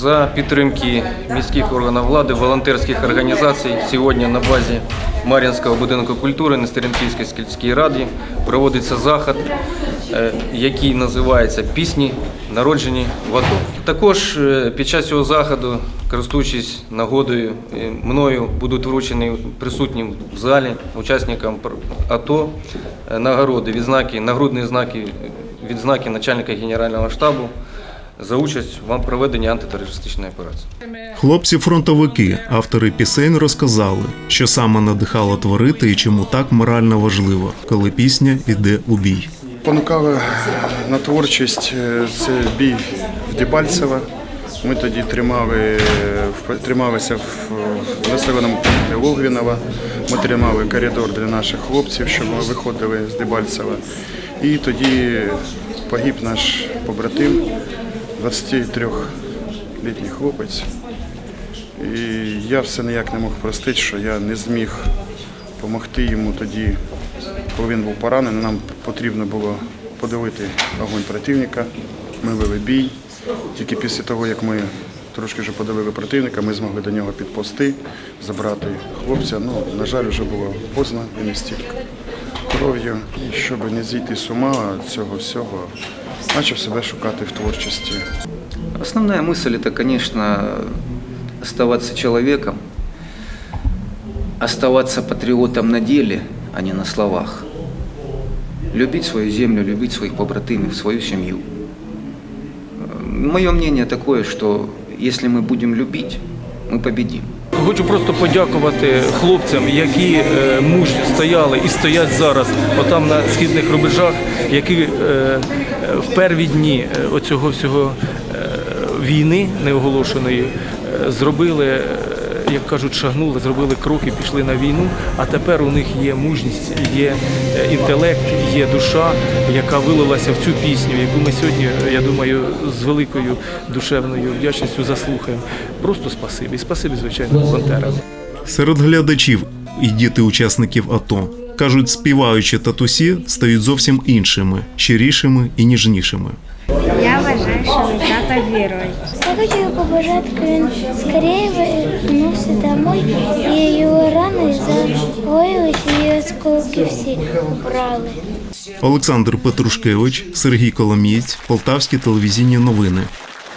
За підтримки міських органів влади, волонтерських організацій сьогодні на базі Мар'їнського будинку культури Нестеренківської сільській раді проводиться захід, е, який називається Пісні, народжені в АТО. Також е, під час цього заходу, користуючись нагодою, е, мною будуть вручені присутнім в залі учасникам АТО нагороди, відзнаки, нагрудні знаки, відзнаки начальника Генерального штабу за участь в проведенні антитерористичної операції. Хлопці-фронтовики, автори пісень, розказали, що саме надихало творити і чому так морально важливо, коли пісня йде у бій. Понукала на творчість е, це бій в Дебальцево. Ми тоді тримали, в- трималися в в населеному пункті Волгвінова. Ми тримали коридор для наших хлопців, щоб ми виходили з Дебальцева. І тоді погиб наш побратим, 23-літній хлопець. І я все ніяк не мог простити, що я не зміг допомогти йому тоді, коли він був поранений. Нам потрібно було подавити огонь противника. Ми вели бій. Тільки після того, як ми трошки вже подавили противника, ми змогли до нього підповзти, забрати хлопця. Ну, на жаль, вже було поздно, він істік кров'ю. І щоб не зійти з ума цього всього, почав себе шукати в творчості. Основная мысль это, конечно, оставаться человеком, оставаться патриотом на деле, а не на словах. Любить свою землю, любить своих побратимов, свою семью. Мое мнение такое, что если мы будем любить, мы победим. Хочу просто подякувати хлопцям, які муж стояли і стоять зараз, отам на східних рубежах, які е, е, в перві дні е, оцього всього е, війни неоголошеної е, зробили, е, як кажуть, шагнули, зробили кроки, пішли на війну. А тепер у них є мужність, є е, інтелект, є душа, яка вилилася в цю пісню, яку ми сьогодні, я думаю, з великою душевною вдячністю заслухаємо. Просто спасибі. Спасибі, звичайно, волонтерам. Серед глядачів і діти учасників АТО кажуть, співаючи татусі стають зовсім іншими, щирішими і ніжнішими. Я вважаю, що мій тато герой. Хотіла побажати, він скоріше вернувся домой, і його рани загоїлись, і осколки всі убрали. Олександр Петрушкевич, Сергій Коломієць, Полтавські телевізійні новини.